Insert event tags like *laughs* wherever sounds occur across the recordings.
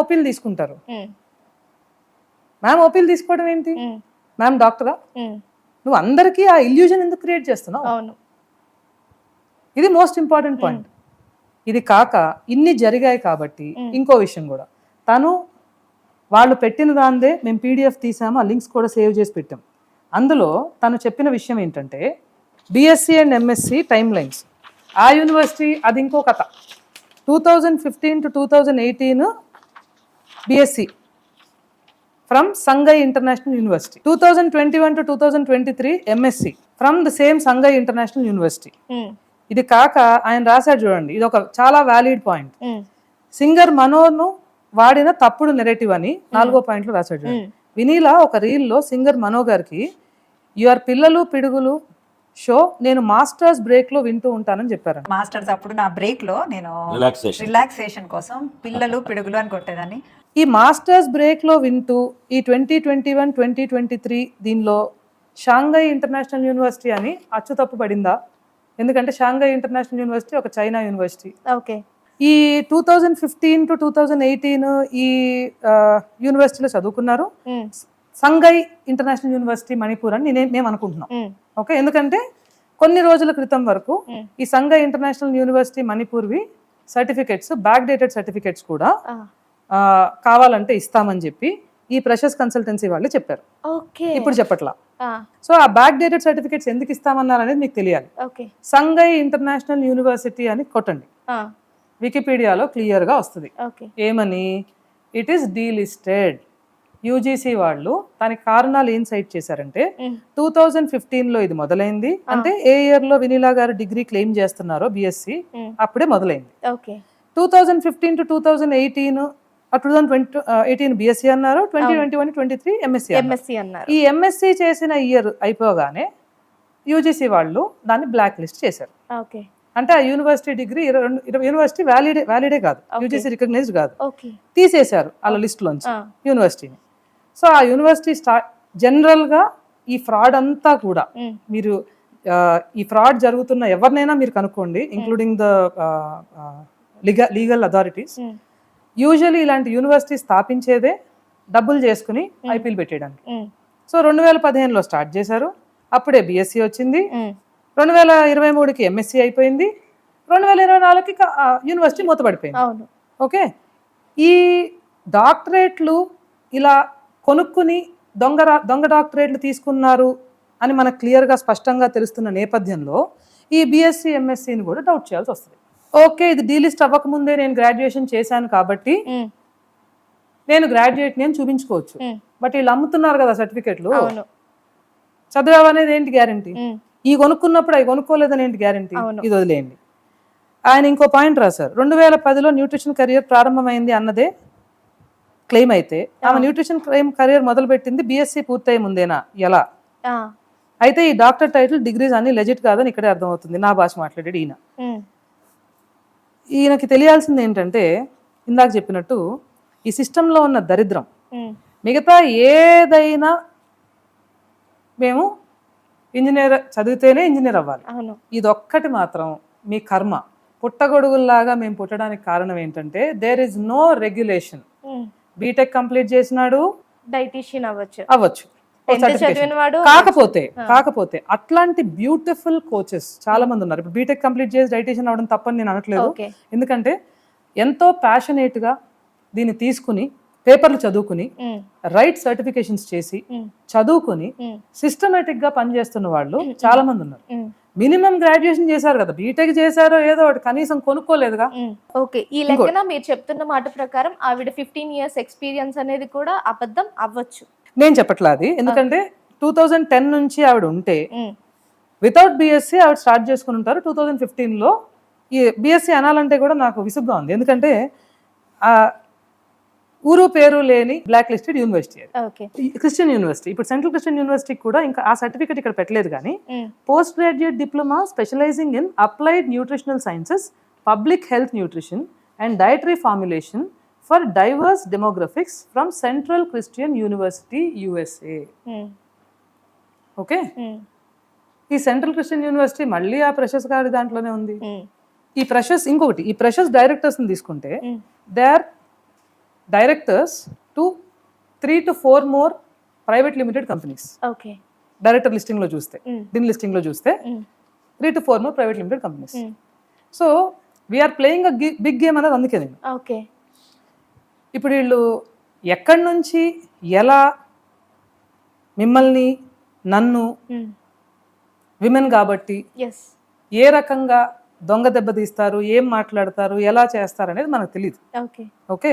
ఓపీలు తీసుకుంటారు. మ్యామ్ ఓపీలు తీసుకోవడం ఏంటి? మ్యామ్ డాక్టరా? నువ్వు అందరికీ ఆ ఇల్యూజన్ ఎందుకు క్రియేట్ చేస్తున్నావు? ఇది మోస్ట్ ఇంపార్టెంట్ పాయింట్. ఇది కాక ఇన్ని జరిగాయి కాబట్టి ఇంకో విషయం కూడా. తను వాళ్ళు పెట్టిన దాందే మేము పీడిఎఫ్ తీసాము ఆ లింక్స్ కూడా సేవ్ చేసి పెట్టాం. అందులో తను చెప్పిన విషయం ఏంటంటే BSc and MSc timelines ఆ యూనివర్సిటీ అది ఇంకో కథ. Two thousand fifteen to two thousand eighteen BSc from Sangai international university two thousand twenty one to two thousand twenty three MSc from the same Sangai international university ఇది కాక ఆయన రాశాడు చూడండి. ఇది ఒక చాలా వ్యాలిడ్ పాయింట్ సింగర్ మనోను వాడిన తప్పుడు నెరేటివ్ అని నాలుగో పాయింట్లో రాశాడు చూడండి. ఉమ్, వినీలా ఒక రీల్లో సింగర్ మనో గారికి యువర్ పిల్లలు పిడుగులు షో నేను మాస్టర్స్ బ్రేక్లో వింటూ ఉంటానని చెప్పారు. మాస్టర్స్ అప్పుడు నా బ్రేక్లో నేను రిలాక్సేషన్ కోసం పిల్లలు పిడుగులు అని కొట్టేదాన్ని. ఈ మాస్టర్స్ బ్రేక్లో వింటూ ఈ twenty twenty one twenty twenty three దీనిలో షాంఘై ఇంటర్నేషనల్ యూనివర్సిటీ అని అచ్చు తప్పు పడిందా? ఎందుకంటే షాంఘై ఇంటర్నేషనల్ యూనివర్సిటీ ఒక చైనా యూనివర్సిటీ. ఓకే. ఈ two thousand fifteen to two thousand eighteen ఈ యూనివర్సిటీలో చదువుకున్నారు. సంగై ఇంటర్నేషనల్ యూనివర్సిటీ మణిపూర్ అని నేను మేము అనుకుంటున్నాం. ఓకే? ఎందుకంటే కొన్ని రోజుల క్రితం వరకు. ఈ సంగై ఇంటర్నేషనల్ యూనివర్సిటీ మణిపూర్వి సర్టిఫికెట్స్ బ్యాక్ డేటెడ్ సర్టిఫికెట్స్ కూడా కావాలంటే ఇస్తామని చెప్పి ఈ ప్రెషస్ కన్సల్టెన్సీ వాళ్ళు చెప్పారు. ఓకే. ఇప్పుడు చెప్పట్లా. సో ఆ బ్యాక్ డేటెడ్ సర్టిఫికెట్స్ ఎందుకు ఇస్తామన్నారు అనేది మీకు తెలియాలి. సంగై ఇంటర్నేషనల్ యూనివర్సిటీ అని కొట్టండి. వికీపీడియాలో క్లియర్గా వస్తుంది. ఏమని? ఇట్ ఈస్ డీలిస్టెడ్ యూజీసీ వాళ్ళు దానికి కారణాలు ఏం సైట్ చేశారంటే టూ థౌజండ్ ఫిఫ్టీన్లో ఇది మొదలైంది. అంటే ఏ ఇయర్లో వినీలా గారు డిగ్రీ క్లెయిమ్ చేస్తున్నారో బిఎస్సి అప్పుడే మొదలైంది. Okay. Two thousand fifteen to two thousand eighteen two thousand twenty eighteen BSc అన్నారు twenty twenty one twenty three MSc MSc అన్నారు. ఈ ఎంఎస్సి చేసిన ఇయర్ అయిపోగానే యూజీసీ వాళ్ళు దాన్ని బ్లాక్ లిస్ట్ చేశారు. ఓకే. అంటే ఆ యూనివర్సిటీ డిగ్రీ యూనివర్సిటీ వ్యాలిడే వ్యాలిడే కాదు. యూజీసీ రికగ్నైజ్డ్ కాదు. తీసేశారు వాళ్ళ లిస్టులోంచి ఆ, యూనివర్సిటీని సో ఆ యూనివర్సిటీ స్టార్ట్ జనరల్గా ఈ ఫ్రాడ్ అంతా కూడా మీరు ఈ ఫ్రాడ్ జరుగుతున్న ఎవరినైనా మీరు కనుక్కోండి including the legal authorities um, usually ఇలాంటి యూనివర్సిటీ స్థాపించేదే డబ్బులు చేసుకుని ఐపీఎల్ పెట్టేయడానికి. సో రెండు వేల పదిహేనులో స్టార్ట్ చేశారు. అప్పుడే బీఎస్సీ వచ్చింది. రెండు వేల ఇరవై మూడుకి ఎంఎస్సీ అయిపోయింది. రెండు వేల ఇరవై నాలుగుకి యూనివర్సిటీ మూతపడిపోయింది. ఓకే? ఈ డాక్టరేట్లు ఇలా కొనుక్కుని దొంగ దొంగ డాక్టరేట్లు తీసుకున్నారు అని మనకు క్లియర్గా స్పష్టంగా తెలుస్తున్న నేపథ్యంలో ఈ బీఎస్సీ ఎంఎస్సీని కూడా డౌట్ చేయాల్సి వస్తుంది. ఓకే ఇది డీలిస్ట్ అవ్వకముందే నేను గ్రాడ్యుయేషన్ చేశాను కాబట్టి నేను గ్రాడ్యుయేట్ నేను చూపించుకోవచ్చు. బట్ వీళ్ళు అమ్ముతున్నారు కదా సర్టిఫికెట్లు చదివావు అనేది ఏంటి గ్యారంటీ ఈ కొనుక్కున్నప్పుడు అవి కొనుక్కోలేదని ఏంటి గ్యారంటీ. ఇది వదిలేయండి. ఆయన ఇంకో పాయింట్ రాశారు. రెండు వేల పదిలో న్యూట్రిషన్ కెరియర్ ప్రారంభమైంది అన్నదే క్లెయిమ్ అయితే. ఆమె న్యూట్రిషన్ క్లెయిమ్ కెరియర్ మొదలుపెట్టింది బీఎస్సీ పూర్తయి ముందేనా? ఎలా? అయితే ఈ డాక్టర్ టైటిల్ డిగ్రీస్ అన్ని లెజిట్ కాదని ఇక్కడే అర్థమవుతుంది. నా భాష మాట్లాడాడు ఈయన. ఈయనకి తెలియాల్సింది ఏంటంటే ఇందాక చెప్పినట్టు ఈ సిస్టంలో ఉన్న దరిద్రం. మిగతా ఏదైనా మేము ఇంజనీర్ చదివితేనే ఇంజనీర్ అవ్వాలి. అవును. ఇదొక్కటి మాత్రం మీ కర్మ. పుట్టగొడుగుల్లాగా మేము పుట్టడానికి కారణం ఏంటంటే there is no regulation BTech complete చేసినాడు. డైటీషియన్ అవ్వచ్చు. అవ్వచ్చు. కాకపోతే కాకపోతే అట్లాంటి బ్యూటిఫుల్ కోచెస్ చాలా మంది ఉన్నారు. ఇప్పుడు బీటెక్ కంప్లీట్ చేసి డైటీషియన్ అవడం తప్పని నేను అనట్లేదు. ఎందుకంటే ఎంతో passionate గా దీన్ని తీసుకుని పేపర్లు చదువుకుని రైట్ సర్టిఫికేషన్స్ చేసి చదువుకుని సిస్టమేటిక్గా పనిచేస్తున్న వాళ్ళు చాలా మంది ఉన్నారు. మినిమం గ్రాడ్యుయేషన్ చేశారు కదా. బీటెక్ చేశారో ఏదో ఒకటి కనీసం కొనుక్కోలేదుగా. ఓకే ఈ లెక్కన మీరు చెప్తున్న మాట ప్రకారం ఆవిడ ఫిఫ్టీన్ ఇయర్స్ ఎక్స్పీరియన్స్ అనేది కూడా అబద్ధం అవ్వచ్చు. నేను చెప్పట్లా అది. ఎందుకంటే టూ థౌజండ్ టెన్ నుంచి ఆవిడ ఉంటే వితౌట్ బీఎస్సీ ఆవిడ స్టార్ట్ చేసుకుని ఉంటారు. టూ థౌజండ్ ఫిఫ్టీన్లో ఈ బీఎస్సీ అనాలంటే కూడా నాకు విసుగ్గా ఉంది. ఎందుకంటే ఆ ఊరు పేరు లేని black listed university Christian university ఇప్పుడు సెంట్రల్ క్రిస్టియన్ యూనివర్సిటీకి కూడా ఇంకా ఆ సర్టిఫికేట్ ఇక్కడ పెట్టలేదు కానీ post graduate diploma specialising in applied nutritional sciences public health nutrition and dietary formulation for diverse demographics from central Christian university USA. Um, okay? Um, ఈ central Christian university మళ్ళీ ఆ ప్రెషస్ గారి దాంట్లోనే ఉంది. ఉమ్, ఈ ప్రెషస్ ఇంకొకటి ఈ ప్రెషస్ డైరెక్టర్స్ని తీసుకుంటే they are directors to three to four more private limited companies. Okay. Director లిస్టింగ్లో చూస్తే Mm. డిన్ లిస్టింగ్లో చూస్తే. Three to four more private limited companies. So we're playing a big game అనేది అందుకే నేను. ఓకే. ఇప్పుడు వీళ్ళు ఎక్కడి నుంచి ఎలా మిమ్మల్ని నన్ను విమెన్ కాబట్టి ఏ రకంగా దొంగ దెబ్బ తీస్తారు ఏం మాట్లాడతారు ఎలా చేస్తారు అనేది మనకు తెలియదు okay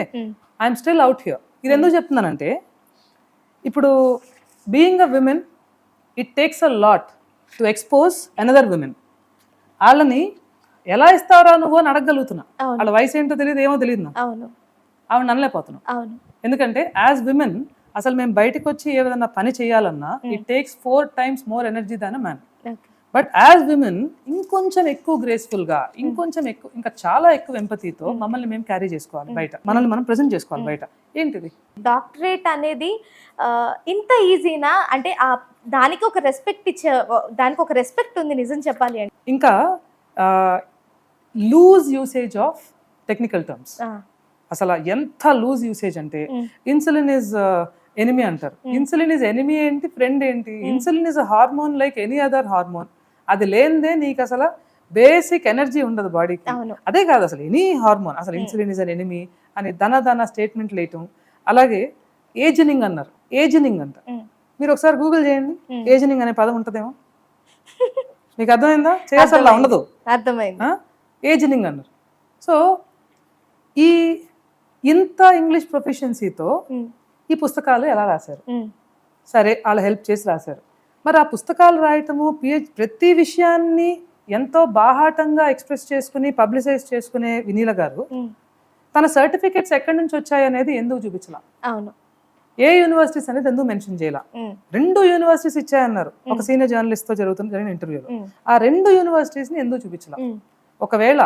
I'm still out here ఇది ఎందుకు చెప్తున్నానంటే ఇప్పుడు being a women it takes a lot to expose another women వాళ్ళని ఎలా ఇస్తారా నువ్వు అని అడగగలుగుతున్నా. వాళ్ళ వయసు ఏంటో తెలియదు ఏమో తెలియదు ఆవిడ అనలేకపోతున్నాం అవును. ఎందుకంటే యాజ్ విమెన్ అసలు మేము బయటకు వచ్చి ఏదైనా పని చేయాలన్నా it takes four times more energy than man. But as women ఇంకొంచెం ఎక్కువ గ్రేస్ఫుల్గా ఇంకొంచెం ఎక్కువ ఇంకా చాలా ఎక్కువ ఎంపతితో మమ్మల్ని మేము క్యారీ చేసుకోవాలి బయట. మనల్ని మనం ప్రజెంట్ చేసుకోవాలి బయట. ఏంటిది? డాక్టరేట్ అనేది ఇంత ఈజీనా? అంటే ఆ దానికి ఒక రెస్పెక్ట్ ఇచ్చే దానికి ఒక రెస్పెక్ట్ ఉంది నిజం చెప్పాలి అంటే. ఇంకా loose usage of technical terms. అసలు ఎంత లూజ్ యూసేజ్ అంటే. ఇన్సులిన్ ఇస్ ఎనిమి అంటారు. ఇన్సులిన్ ఇస్ ఎనిమి ఏంటి ఫ్రెండ్ ఏంటి? Insulin is hormone like any other hormone అది లేనిదే నీకు అసలు బేసిక్ ఎనర్జీ ఉండదు బాడీకి అదే కాదు అసలు ఎనీ హార్మోన్ అసలు ఇన్సులిన్ ఇస్ అన్ ఎనిమి అని ధన ధన స్టేట్మెంట్ లేయటం. అలాగే ఏజనింగ్ అన్నారు. ఏజనింగ్ అంట. మీరు ఒకసారి గూగుల్ చేయండి. ఏజనింగ్ అనే పదం ఉంటుందేమో? *laughs* మీకు అర్థమైందా? అర్థమైంది. ఉండదు. అర్థమైంది. ఏజనింగ్ అన్నారు. సో ఈ ఇంత ఇంగ్లీష్ ప్రొఫిషియన్సీతో ఈ పుస్తకాలు ఎలా రాశారు? సరే వాళ్ళు హెల్ప్ చేసి రాశారు. మరి ఆ పుస్తకాలు రాయటము పిహెచ్ ప్రతి విషయాన్ని ఎంతో బాహాటంగా ఎక్స్ప్రెస్ చేసుకుని పబ్లిసైజ్ చేసుకునే వినీల గారు తన సర్టిఫికెట్స్ ఎక్కడి నుంచి వచ్చాయి అనేది ఎందుకు చూపించాల? అవును. ఏ యూనివర్సిటీస్ అనేది ఎందుకు మెన్షన్ చేయాల? రెండు యూనివర్సిటీస్ ఇచ్చాయన్నారు. ఒక సీనియర్ జర్నలిస్ట్తో జరుగుతున్న జరిగిన ఇంటర్వ్యూలో. ఆ రెండు యూనివర్సిటీస్ని ఎందుకు చూపించాల? ఒకవేళ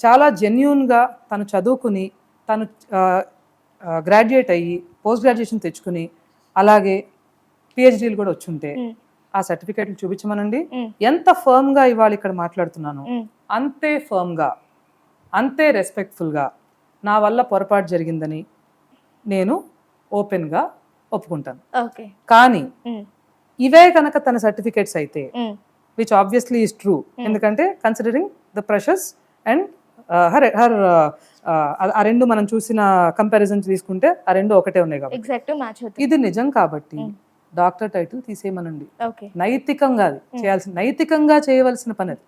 చాలా జెన్యున్గా తను చదువుకుని తను గ్రాడ్యుయేట్ అయ్యి పోస్ట్ గ్రాడ్యుయేషన్ తెచ్చుకుని అలాగే పిహెచ్డీలు కూడా వచ్చుంటే ఆ సర్టిఫికేట్లు చూపించమనండి. ఎంత ఫర్మ్గా ఇవాళ ఇక్కడ మాట్లాడుతున్నాను అంతే ఫర్మ్గా అంతే రెస్పెక్ట్ఫుల్గా నా వల్ల పొరపాటు జరిగిందని నేను ఓపెన్గా ఒప్పుకుంటాను. ఓకే. కానీ ఇవే కనుక తన సర్టిఫికేట్స్ అయితే విచ్ ఆబ్వియస్లీ ఈస్ ట్రూ ఎందుకంటే considering the pressures and her her ఆ రెండు మనం చూసిన కంపారిజన్ తీసుకుంటే ఆ రెండు ఒకటే ఉన్నాయి కాబట్టి. ఎగ్జాక్ట్ మ్యాచ్ ఇది నిజం కాబట్టి డాక్టర్ టైటిల్ తీసేయమనండి. నైతికంగా అది. చేయాల్సిన నైతికంగా చేయవలసిన పని అది.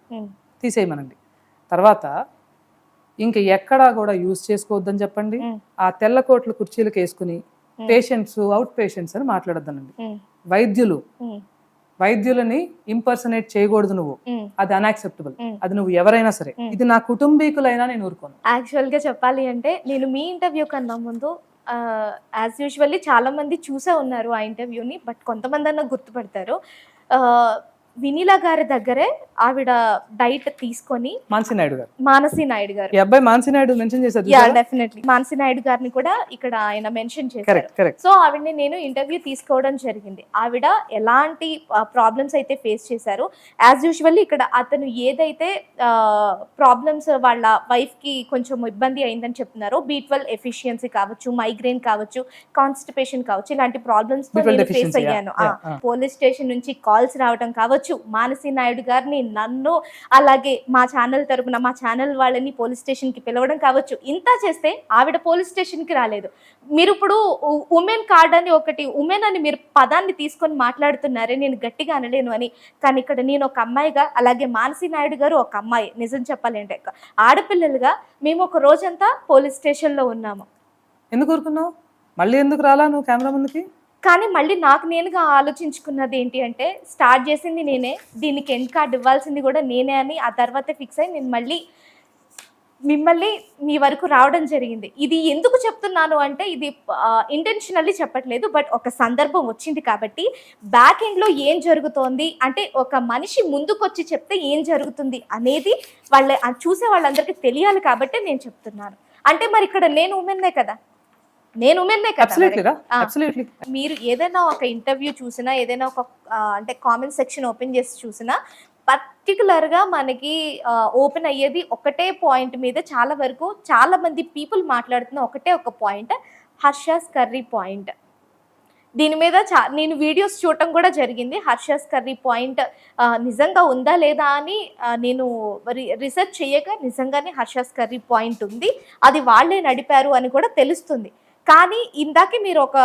తీసేయమనండి. తర్వాత ఇంక ఎక్కడా కూడా యూజ్ చేసుకోవద్దని చెప్పండి. ఆ తెల్ల కోట్ల కుర్చీలకు వేసుకుని పేషెంట్స్ అవుట్ పేషెంట్స్ అని మాట్లాడొద్దనండి. వైద్యులు వైద్యులని ఇంపర్సనేట్ చేయకూడదు నువ్వు. అది అన్యాక్సెప్టబుల్. అది నువ్వు ఎవరైనా సరే. ఇది నా కుటుంబీకులైనా నేను ఊరుకోను. యాక్చువల్గా చెప్పాలి అంటే నేను మీ ఇంటర్వ్యూ కన్నా ముందు యాజ్ యూజువల్లీ చాలా మంది చూసే ఉన్నారు ఆ ఇంటర్వ్యూని బట్ కొంతమంది అన్న గుర్తుపడతారు. ఆ, వినీలా గారి దగ్గరే ఆవిడ డైట్ తీసుకొని మాన్సి నాయుడు గారు. మానసి నాయుడు గారు. ఈ అబ్బాయి మాన్సి నాయుడు మెన్షన్ చేశారు యా డెఫినెట్లీ మానసి నాయుడు గారిని కూడా ఇక్కడ ఆయన మెన్షన్ చేశారు. కరెక్ట్ కరెక్ట్ సో ఆవిడని నేను ఇంటర్వ్యూ తీసుకోవడం జరిగింది. ఆవిడ ఎలాంటి ప్రాబ్లమ్స్ అయితే ఫేస్ చేశారు. యాజ్ యూజువల్లీ ఇక్కడ అతను ఏదైతే ప్రాబ్లమ్స్ వాళ్ళ wife కి కొంచెం ఇబ్బంది అయిందని చెప్తున్నారో బీ ట్వెల్వ్ ఎఫిషియన్సీ కావచ్చు మైగ్రేన్ కావచ్చు కాన్స్టిపేషన్ కావచ్చు ఇలాంటి ప్రాబ్లమ్స్ B12 నేను ఫేస్ deficiency, yeah, అయ్యాను. yeah. పోలీస్ స్టేషన్ నుంచి కాల్స్ రావడం కావచ్చు మానసి నాయుడు గారిని నన్ను అలాగే మా ఛానల్ తరపున మా ఛానల్ వాళ్ళని పోలీస్ స్టేషన్కి పిలవడం కావచ్చు. ఇంత చేస్తే ఆవిడ పోలీస్ స్టేషన్కి రాలేదు. మీరు ఇప్పుడు ఉమెన్ కార్డ్ అని ఒకటి ఉమెన్ అని మీరు పదాన్ని తీసుకొని మాట్లాడుతున్నారే నేను గట్టిగా అనలేను అని. కానీ ఇక్కడ నేను ఒక అమ్మాయిగా అలాగే మానసి నాయుడు గారు ఒక అమ్మాయి నిజం చెప్పాలి అంటే ఆడపిల్లలుగా మేము ఒక రోజంతా పోలీస్ స్టేషన్లో ఉన్నాము. ఎందుకు ఊరుకున్నావు? మళ్ళీ ఎందుకు రాలా నువ్వు కెమెరా ముందుకి? కానీ మళ్ళీ నాకు నేనుగా ఆలోచించుకున్నది ఏంటి అంటే స్టార్ట్ చేసింది నేనే దీనికి ఎండ్ కార్డ్ ఇవ్వాల్సింది కూడా నేనే అని ఆ తర్వాత ఫిక్స్ అయ్యి నేను మళ్ళీ మిమ్మల్ని మీ వరకు రావడం జరిగింది. ఇది ఎందుకు చెప్తున్నాను అంటే ఇది ఇంటెన్షనల్లీ చెప్పట్లేదు బట్ ఒక సందర్భం వచ్చింది కాబట్టి బ్యాక్ ఎండ్లో ఏం జరుగుతోంది అంటే ఒక మనిషి ముందుకొచ్చి చెప్తే ఏం జరుగుతుంది అనేది వాళ్ళ చూసే వాళ్ళందరికీ తెలియాలి కాబట్టి నేను చెప్తున్నాను. అంటే మరి ఇక్కడ నేను ఉమెన్నే కదా. నేను ఉమెన్నే మరి. అబ్సల్యూట్లీ ఏదైనా ఒక ఇంటర్వ్యూ చూసినా ఏదైనా ఒక అంటే కామెంట్ సెక్షన్ ఓపెన్ చేసి చూసినా పర్టికులర్గా మనకి ఓపెన్ అయ్యేది ఒకటే పాయింట్ మీద చాలా వరకు చాలా మంది పీపుల్ మాట్లాడుతున్న ఒకటే ఒక పాయింట్ హర్షాస్ కర్రీ పాయింట్ దీని మీద చా నేను వీడియోస్ చూడటం కూడా జరిగింది. హర్షాస్ కర్రీ పాయింట్ నిజంగా ఉందా లేదా అని నేను రీసెర్చ్ చేయక నిజంగానే హర్షాస్ కర్రీ పాయింట్ ఉంది. అది వాళ్ళే నడిపారు అని కూడా తెలుస్తుంది. కానీ ఇందాకే మీరు ఒక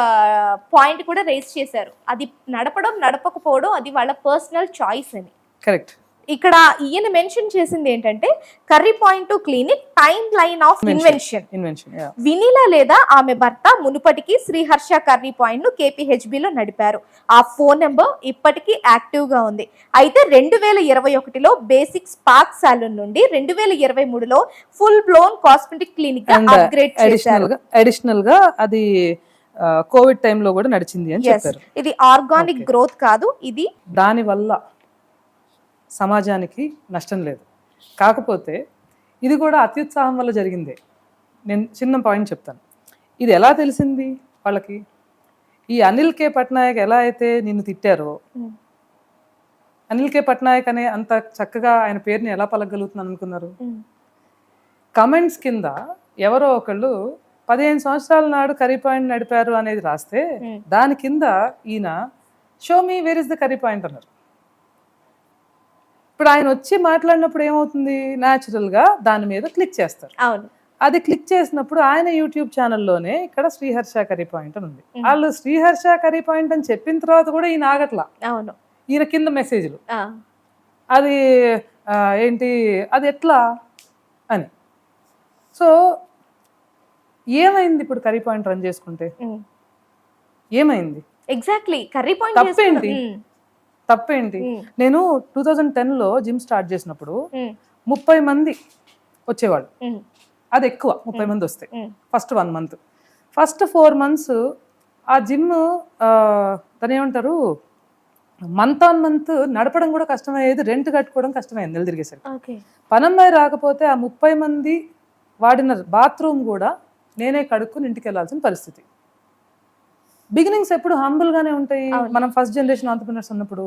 పాయింట్ కూడా రేస్ చేశారు. అది నడపడం నడపకపోవడం అది వాళ్ళ పర్సనల్ చాయిస్ అని. కరెక్ట్ ఇక్కడ ఈయన మెన్షన్ చేసింది ఏంటంటే curry point clinic timeline of invention invention Vineela లేదా ఆమె భర్త మునుపటికి శ్రీహర్ష కర్రీ పాయింట్ను కేపీహెచ్బిలో నడిపారు. ఆ ఫోన్ నెంబర్ ఇప్పటికీ యాక్టివ్గా ఉంది. అయితే రెండు వేల ఇరవై ఒకటిలో బేసిక్ స్పార్క్ సాలూన్ నుండి రెండు వేల ఇరవై మూడులో full blown cosmetic clinic upgrade చేశారు. అడిషనల్గా అది కోవిడ్ టైంలో కూడా నడిచింది అని. చెప్పారు. ఇది ఆర్గానిక్. గ్రోత్ కాదు ఇది దాని వల్ల సమాజానికి నష్టం లేదు కాకపోతే ఇది కూడా అత్యుత్సాహం వల్ల జరిగిందే నేను చిన్న పాయింట్ చెప్తాను ఇది ఎలా తెలిసింది వాళ్ళకి ఈ అనిల్ కే పట్నాయక్ ఎలా అయితే నిన్ను తిట్టారో. అనిల్ కే పట్నాయక్ అనే అంత చక్కగా ఆయన పేరుని ఎలా పలకగలుగుతున్నాను అనుకున్నారు. కమెంట్స్ కింద ఎవరో ఒకళ్ళు పదిహేను సంవత్సరాల నాడు కర్రీ పాయింట్ నడిపారు అనేది రాస్తే. దాని కింద ఈయన show me where is the curry point అన్నారు ఇప్పుడు ఆయన వచ్చి మాట్లాడినప్పుడు ఏమవుతుంది? Natural గా దాని మీద క్లిక్ చేస్తారు. అవును. అది క్లిక్ చేసినప్పుడు ఆయన యూట్యూబ్ ఛానల్లోనే ఇక్కడ శ్రీహర్ష కర్రీ పాయింట్ అని ఉంది. వాళ్ళు శ్రీహర్ష కర్రీ పాయింట్ అని చెప్పిన తర్వాత కూడా ఈయన ఆగట్లా. అవును. ఈయన కింద మెసేజ్లు అది ఏంటి? అది ఎట్లా? అని. సో ఏమైంది ఇప్పుడు కర్రీ పాయింట్ రన్ చేసుకుంటే. ఏమైంది? ఎగ్జాక్ట్లీ కర్రీ పాయింట్ తప్పేంటి? తప్పేంటి? నేను టూ థౌజండ్ టెన్లో జిమ్ స్టార్ట్ చేసినప్పుడు ముప్పై మంది వచ్చేవాళ్ళు. అది ఎక్కువ ముప్పై మంది వస్తాయి first one month. First four months ఆ జిమ్ దాని ఏమంటారు? మంత్ ఆన్ మంత్ నడపడం కూడా కష్టమయ్యేది రెంట్ కట్టుకోవడం కష్టమైంది నెల తిరిగేసరికి. పనమ్మాయి రాకపోతే ఆ ముప్పై మంది వాడిన బాత్రూమ్ కూడా నేనే కడుక్కుని ఇంటికి వెళ్ళాల్సిన పరిస్థితి. బిగినింగ్స్ ఎప్పుడు humble గానే ఉంటాయి. మనం ఫస్ట్ జనరేషన్ ఆంటర్ప్రినర్స్ ఉన్నప్పుడు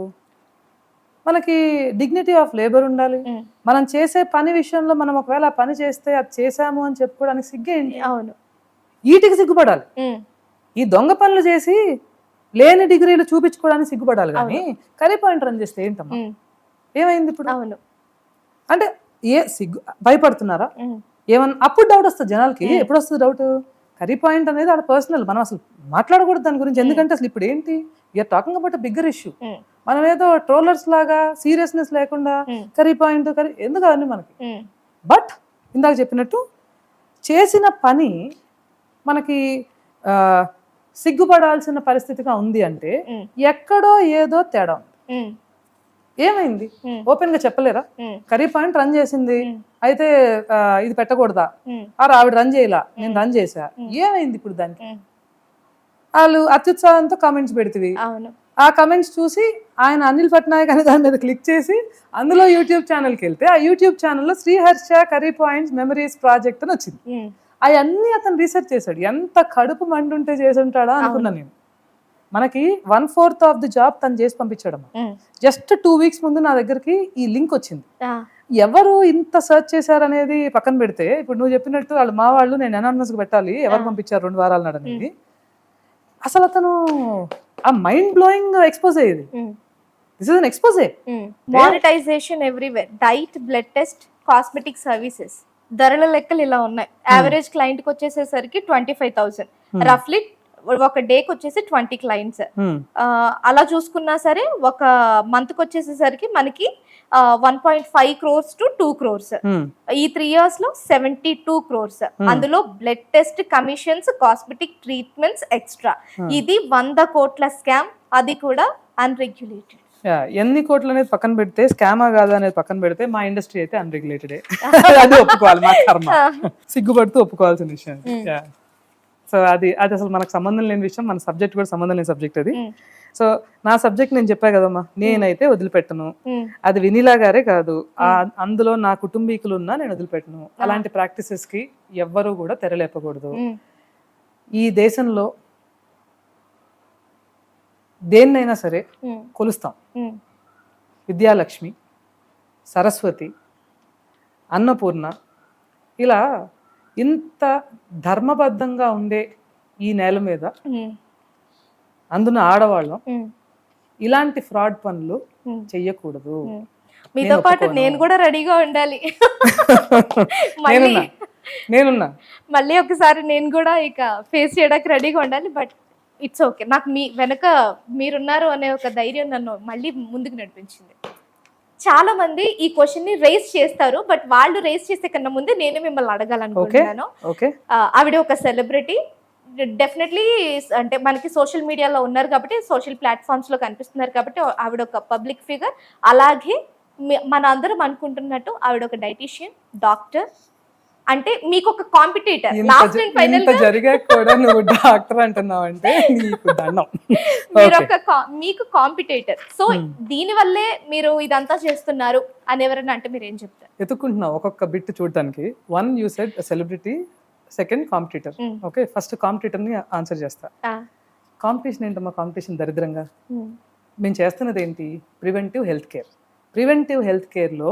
మనకి డిగ్నిటీ ఆఫ్ లేబర్ ఉండాలి. మనం చేసే పని విషయంలో మనం ఒకవేళ పని చేస్తే అది చేశాము అని చెప్పుకోవడానికి సిగ్గేంటి అవును. వీటికి సిగ్గుపడాలి. ఈ దొంగ పనులు చేసి లేని డిగ్రీలు చూపించుకోవడానికి సిగ్గుపడాలి కానీ కర్రీ పాయింట్ రన్ చేస్తే ఏంటమ్మా. ఏమైంది ఇప్పుడు? అవును. అంటే ఏ సిగ్గు భయపడుతున్నారా. ఏమన్నా అప్పుడు డౌట్ వస్తుంది జనాలకి ఎప్పుడు వస్తుంది డౌట్ కర్రీ పాయింట్ అనేది ఆడ పర్సనల్ మనం అసలు మాట్లాడకూడదు దాని గురించి ఎందుకంటే అసలు ఇప్పుడు ఏంటి you're talking about bigger issue. మనం ఏదో ట్రోలర్స్ లాగా సీరియస్నెస్ లేకుండా. కర్రీ పాయింట్ కర్రీ ఎందుకు అవన్నీ మనకి. బట్ ఇందాక చెప్పినట్టు చేసిన పని మనకి సిగ్గుపడాల్సిన పరిస్థితిగా ఉంది అంటే. ఎక్కడో ఏదో తేడా ఉంది. ఏమైంది. ఓపెన్గా చెప్పలేరా. కర్రీ పాయింట్ రన్ చేసింది. అయితే ఇది పెట్టకూడదా. ఆరు ఆవిడ రన్ చేయలా. నేను రన్ చేసా ఏమైంది ఇప్పుడు దానికి. వాళ్ళు అత్యుత్సాహంతో కామెంట్స్ పెడుతుంది అవును. ఆ కమెంట్స్ చూసి ఆయన అనిల్ పట్నాయక్ అనే దాని మీద క్లిక్ చేసి అందులో యూట్యూబ్ ఛానల్కి వెళ్తే ఆ యూట్యూబ్ ఛానల్లో Sriharsha curry points memories project అని వచ్చింది. అవన్నీ అతను రీసెర్చ్ చేశాడు. ఎంత కడుపు మండుంటే చేసి ఉంటాడా అనుకున్నా నేను. మనకి one fourth of the job తను చేసి పంపించాడమ్మా. ఉమ్. జస్ట్ టూ వీక్స్ ముందు నా దగ్గరికి ఈ లింక్ వచ్చింది. ఎవరు ఇంత సెర్చ్ చేశారనేది పక్కన పెడితే ఇప్పుడు నువ్వు చెప్పినట్టు వాళ్ళు మా వాళ్ళు నేను గా పెట్టాలి ఎవరు పంపించారు రెండు వారాల నాడు అనేది. అసలు అతను ఆ మైండ్ బ్లోయింగ్ ఎక్స్పోజ్ అయ్యేది. This is an expose monetization everywhere diet blood test cosmetic services ధరల లెక్కలు ఇలా ఉన్నాయి. యావరేజ్ క్లయింట్కి వచ్చేసేసరికి ట్వంటీ ఫైవ్ థౌసండ్ రఫ్లీ ఒక డేకి వచ్చేసి ట్వంటీ క్లయింట్స్ అలా చూసుకున్నా సరే ఒక మంత్కి వచ్చేసేసరికి మనకి one point five crores to two crores ఈ త్రీ ఇయర్స్లో సెవెంటీ టూ క్రోర్స్ అందులో blood test commissions cosmetic treatments extra ఇది వంద కోట్ల స్కామ్ అది కూడా అన్రెగ్యులేటెడ్ ఎన్ని కోట్లు అనేది పక్కన పెడితే స్కామా కాదా అనేది పక్కన పెడితే మా ఇండస్ట్రీ అయితే అన్రెగ్యులేటెడ్ *laughs* అది ఒప్పుకోవాలి మా కర్మ. సిగ్గుపడుతూ ఒప్పుకోవాల్సిన విషయం. సో అది అది అసలు మనకు సంబంధం లేని విషయం మన సబ్జెక్ట్ కూడా సంబంధం లేని సబ్జెక్ట్ అది. సో నా సబ్జెక్ట్ నేను చెప్పా కదమ్మా నేనైతే వదిలిపెట్టను. అది వినీలా గారే కాదు అందులో నా కుటుంబీకులు ఉన్నా నేను వదిలిపెట్టను. అలాంటి ప్రాక్టీసెస్కి ఎవ్వరూ కూడా తెరలేపకూడదు. ఈ దేశంలో దేన్నైనా సరే కొలుస్తాం. విద్యాలక్ష్మి సరస్వతి అన్నపూర్ణ ఇలా ఇంత ధర్మబద్ధంగా ఉండే ఈ నేల మీద అందున ఆడవాళ్ళం ఇలాంటి ఫ్రాడ్ పనులు. చెయ్యకూడదు. మీతో పాటు. నేను కూడా రెడీగా ఉండాలి. *laughs* నేనున్నా. మళ్ళీ ఒకసారి నేను కూడా ఇక ఫేస్ చేయడానికి రెడీగా ఉండాలి బట్ ఇట్స్ ఓకే నాకు మీ వెనక మీరున్నారు అనే ఒక ధైర్యం నన్ను మళ్ళీ ముందుకు నడిపించింది. చాలా మంది ఈ క్వశ్చన్ని రేస్ చేస్తారు బట్ వాళ్ళు రేస్ చేసే కన్నా ముందే నేను మిమ్మల్ని అడగాలనుకుంటున్నాను. ఆవిడ ఒక సెలబ్రిటీ డెఫినెట్లీ అంటే మనకి సోషల్ మీడియాలో ఉన్నారు కాబట్టి సోషల్ ప్లాట్ఫామ్స్లో కనిపిస్తున్నారు కాబట్టి ఆవిడ ఒక పబ్లిక్ ఫిగర్ అలాగే మన అందరం అనుకుంటున్నట్టు ఆవిడ ఒక డైటీషియన్ డాక్టర్ అంటే మీకు ఒక కాంపిటేటర్ ఇంత లాస్ట్ జ- అండ్ ఫైనల్ ఇంత జరిగా కూడా నువ్వు డాక్టర్ అంటున్నావు అంటే *laughs* నీకు దండం. మీరు ఒక మీకు కాంపిటేటర్ సో. దీని వల్లే మీరు ఇదంతా చేస్తున్నారు అని ఎవరైనా అంటే మీరు ఏం చెప్తారు? ఎత్తుకుంటున్నావు ఒక్కొక్క బిట్ చూడటానికి. One you said celebrity second competitor. Okay first కాంపిటీటర్ని answer చేస్తా. కాంపిటీషన్ ఏంటమ్మా? కాంపిటీషన్ దరిద్రంగా. Hmm, మేము చేస్తున్నది ఏంటి preventive health care preventive health కేర్లో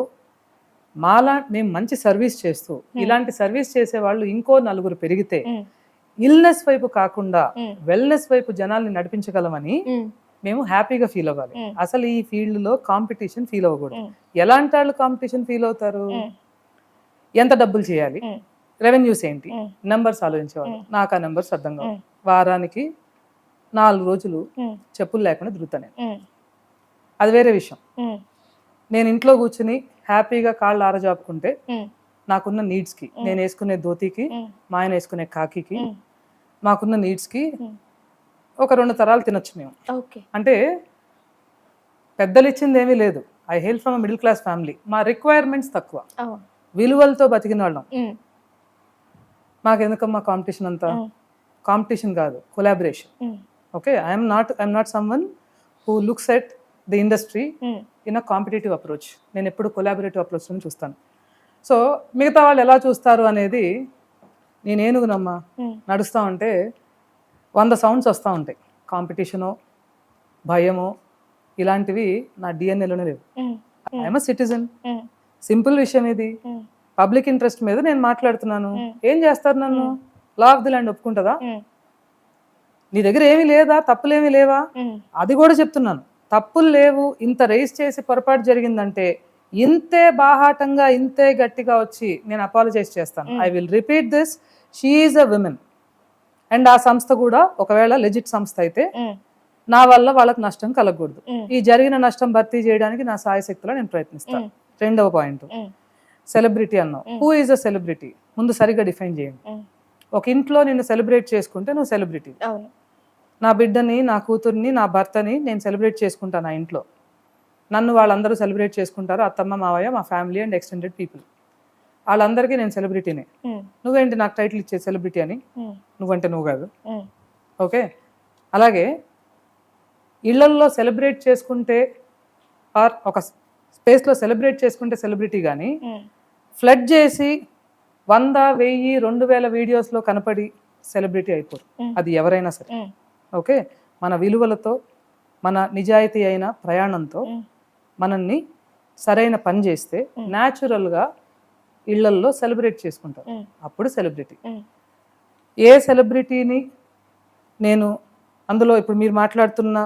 మాలా మేము మంచి సర్వీస్ చేస్తూ ఇలాంటి సర్వీస్ చేసే వాళ్ళు ఇంకో నలుగురు పెరిగితే ఇల్నెస్ వైపు కాకుండా. వెల్నెస్ వైపు జనాల్ని నడిపించగలమని మేము హ్యాపీగా ఫీల్ అవ్వాలి. అసలు ఈ ఫీల్డ్లో కాంపిటీషన్ ఫీల్ అవ్వకూడదు. ఎలాంటి వాళ్ళు కాంపిటీషన్ ఫీల్ అవుతారు. ఎంత డబ్బులు చేయాలి. రెవెన్యూస్ ఏంటి. నెంబర్స్ ఆలోచించేవాళ్ళు. నాకు ఆ నెంబర్స్ అర్థం కావు Mm. వారానికి నాలుగు రోజులు చెప్పులు లేకుండా తిరుగుతాను అది వేరే విషయం నేను ఇంట్లో కూర్చుని హ్యాపీగా కాళ్ళు ఆరజాపుకుంటే నాకున్న నీడ్స్కి నేను వేసుకునే ధోతికి మా ఆయన వేసుకునే కాకికి. మాకున్న నీడ్స్కి Mm. ఒక రెండు తరాలు తినొచ్చు మేము అంటే పెద్దలు ఇచ్చింది ఏమీ లేదు I hail from middle class family మా రిక్వైర్మెంట్స్ తక్కువ. విలువలతో బతికిన వాళ్ళం. మాకెందుకమ్మా కాంపిటీషన్ అంతా. కాంపిటీషన్ కాదు collaboration. Okay I'm not I'm not someone who looks at the industry Hmm. In a competitive approach నేను ఎప్పుడు కొలాబరేటివ్ అప్రోచ్ని చూస్తాను సో మిగతా వాళ్ళు ఎలా చూస్తారు అనేది నేను ఏనుగునమ్మా Hmm. నడుస్తూ ఉంటే వంద సౌండ్స్ వస్తూ ఉంటాయి కాంపిటీషనో భయమో ఇలాంటివి నా డిఎన్ఏలోనే లేవు Hmm. I'm citizen Hmm. Simple విషయం ఇది Hmm. పబ్లిక్ ఇంట్రెస్ట్ మీద నేను మాట్లాడుతున్నాను Mm. ఏం చేస్తారు నన్ను లా ఆఫ్ ది ల్యాండ్ ఒప్పుకుంటుందా Hmm. నీ దగ్గర ఏమీ లేదా తప్పులేమీ లేవా Hmm. అది కూడా చెప్తున్నాను తప్పులు లేవు ఇంత రేస్ చేసి పొరపాటు జరిగిందంటే ఇంతే బాహాటంగా ఇంతే గట్టిగా వచ్చి నేను అపాలజైజ్ చేస్తాను. I will repeat this she a women and ఆ సంస్థ కూడా ఒకవేళ లెజిట్ సంస్థ అయితే Hmm. నా వల్ల వాళ్ళకి నష్టం కలగకూడదు. Mm. ఈ జరిగిన నష్టం భర్తీ చేయడానికి నా సాయశక్తిలో నేను ప్రయత్నిస్తాను. Mm. రెండవ పాయింట్ Hmm. సెలబ్రిటీ అన్నావు. హూ ఈజ్ అ సెలబ్రిటీ ముందు సరిగ్గా డిఫైన్ చేయండి. Hmm. ఒక ఇంట్లో నిన్ను సెలబ్రేట్ చేసుకుంటే నువ్వు సెలబ్రిటీ నా బిడ్డని నా కూతుర్ని నా భర్తని నేను సెలబ్రేట్ చేసుకుంటాను ఆ ఇంట్లో నన్ను వాళ్ళందరూ సెలబ్రేట్ చేసుకుంటారు అత్తమ్మ మావయ్య మా ఫ్యామిలీ అండ్ ఎక్స్టెండెడ్ పీపుల్ వాళ్ళందరికీ నేను సెలబ్రిటీనే. నువ్వేంటి నాకు టైటిల్ ఇచ్చే సెలబ్రిటీ అని. నువ్వంటే నువ్వు కాదు. ఓకే అలాగే ఇళ్ళల్లో సెలబ్రేట్ చేసుకుంటే ఆర్ ఒక స్పేస్లో సెలబ్రేట్ చేసుకుంటే సెలబ్రిటీ కానీ. ఫ్లడ్ చేసి వంద వెయ్యి రెండు వేల వీడియోస్లో కనపడి సెలబ్రిటీ అయిపోరు. అది ఎవరైనా సరే. ఓకే మన విలువలతో మన నిజాయితీ అయిన ప్రయాణంతో. మనల్ని సరైన పని చేస్తే న్యాచురల్గా ఇళ్ళల్లో సెలబ్రేట్ చేసుకుంటారు. అప్పుడు సెలబ్రిటీ. ఏ సెలబ్రిటీని నేను అందులో ఇప్పుడు మీరు మాట్లాడుతున్న